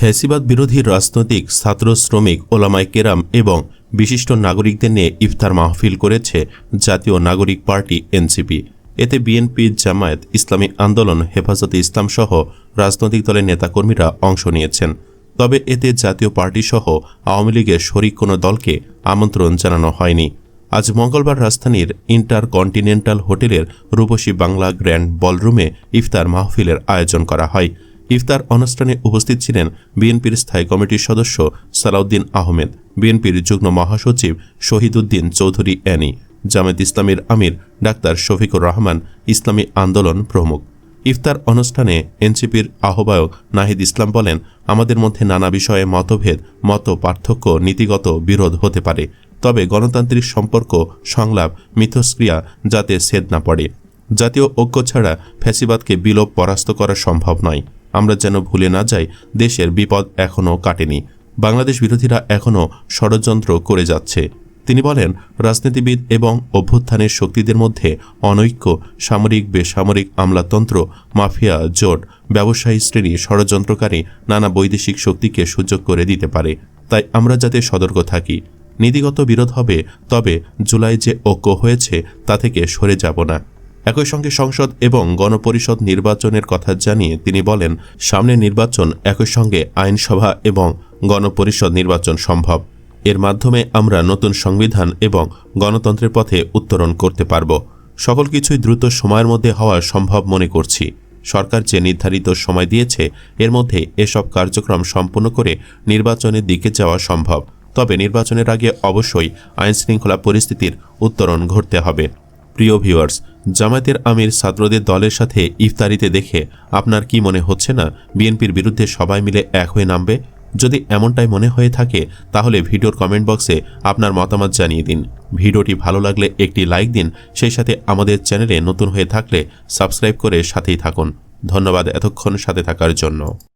ফ্যাসিবাদ বিরোধী রাজনৈতিক, ছাত্র, শ্রমিক ওলামাই কেরাম এবং বিশিষ্ট নাগরিকদের নিয়ে ইফতার মাহফিল করেছে জাতীয় নাগরিক পার্টি, এনসিপি। এতে বিএনপি জামায়াত ইসলামী আন্দোলন, হেফাজতে ইসলাম সহ রাজনৈতিক দলের নেতাকর্মীরা অংশ নিয়েছেন। তবে এতে জাতীয় পার্টি সহ আওয়ামী লীগের শরিক কোনো দলকে আমন্ত্রণ জানানো হয়নি। আজ মঙ্গলবার রাজধানীর ইন্টার কন্টিনেন্টাল হোটেলের রূপসী বাংলা গ্র্যান্ড বলরুমে ইফতার মাহফিলের আয়োজন করা হয়। ইফতার অনুষ্ঠানে উপস্থিত ছিলেন বিএনপির স্থায়ী কমিটির সদস্য সালাউদ্দিন আহমেদ, বিএনপির যুগ্ম মহাসচিব শহীদুদ্দিন চৌধুরী অ্যানি জামাত ইসলামের আমির ডাক্তার শফিকুর রহমান, ইসলামী আন্দোলন প্রমুখ। ইফতার অনুষ্ঠানে এনসিপির আহ্বায়ক নাহিদ ইসলাম বলেন, আমাদের মধ্যে নানা বিষয়ে মতভেদ, মত পার্থক্য, নীতিগত বিরোধ হতে পারে, তবে গণতান্ত্রিক সম্পর্ক, সংলাপ, মিথস্ক্রিয়া যাতে সেদ না পড়ে। জাতীয় ঐক্য ছাড়া ফ্যাসিবাদকে বিলোপ পরাস্ত করা সম্ভব নয়। আমরা যেন ভুলে না যাই, দেশের বিপদ এখনও কাটেনি। বাংলাদেশ বিরোধীরা এখনও ষড়যন্ত্র করে যাচ্ছে। তিনি বলেন, রাজনীতিবিদ এবং অভ্যুত্থানের শক্তিদের মধ্যে অনৈক্য, সামরিক বেসামরিক আমলাতন্ত্র, মাফিয়া, জোট, ব্যবসায়ী শ্রেণি, ষড়যন্ত্রকারী নানা বৈদেশিক শক্তিকে সুযোগ করে দিতে পারে। তাই আমরা যাতে সতর্ক থাকি। নীতিগত বিরোধ হবে, তবে জুলাই যে ঐক্য হয়েছে, তা থেকে সরে যাব না। একই সঙ্গে সংসদ এবং গণপরিষদ নির্বাচনের কথা জানিয়ে তিনি বলেন, সামনে নির্বাচন, একই সঙ্গে আইনসভা এবং গণপরিষদ নির্বাচন সম্ভব। এর মাধ্যমে আমরা নতুন সংবিধান এবং গণতন্ত্রের পথে উত্তরণ করতে পারব। সকল কিছুই দ্রুত সময়ের মধ্যে হওয়া সম্ভব মনে করছি। সরকার যে নির্ধারিত সময় দিয়েছে, এর মধ্যে এসব কার্যক্রম সম্পূর্ণ করে নির্বাচনের দিকে যাওয়া সম্ভব। তবে নির্বাচনের আগে অবশ্যই আইনশৃঙ্খলা পরিস্থিতির উত্তরণ ঘটতে হবে। প্রিয় ভিউয়ার্স, জামায়াতের আমির ছাত্রদের দলের সাথে ইফতারিতে দেখে আপনার কি মনে হচ্ছে না? বিএনপির বিরুদ্ধে সবাই মিলে এক হয়ে নামবে? যদি এমনটাই মনে হয়ে থাকে, তাহলে ভিডিওর কমেন্ট বক্সে আপনার মতামত জানিয়ে দিন। ভিডিওটি ভালো লাগলে একটি লাইক দিন, সেই সাথে আমাদের চ্যানেলে নতুন হয়ে থাকলে সাবস্ক্রাইব করে সাথেই থাকুন। ধন্যবাদ এতক্ষণ সাথে থাকার জন্য।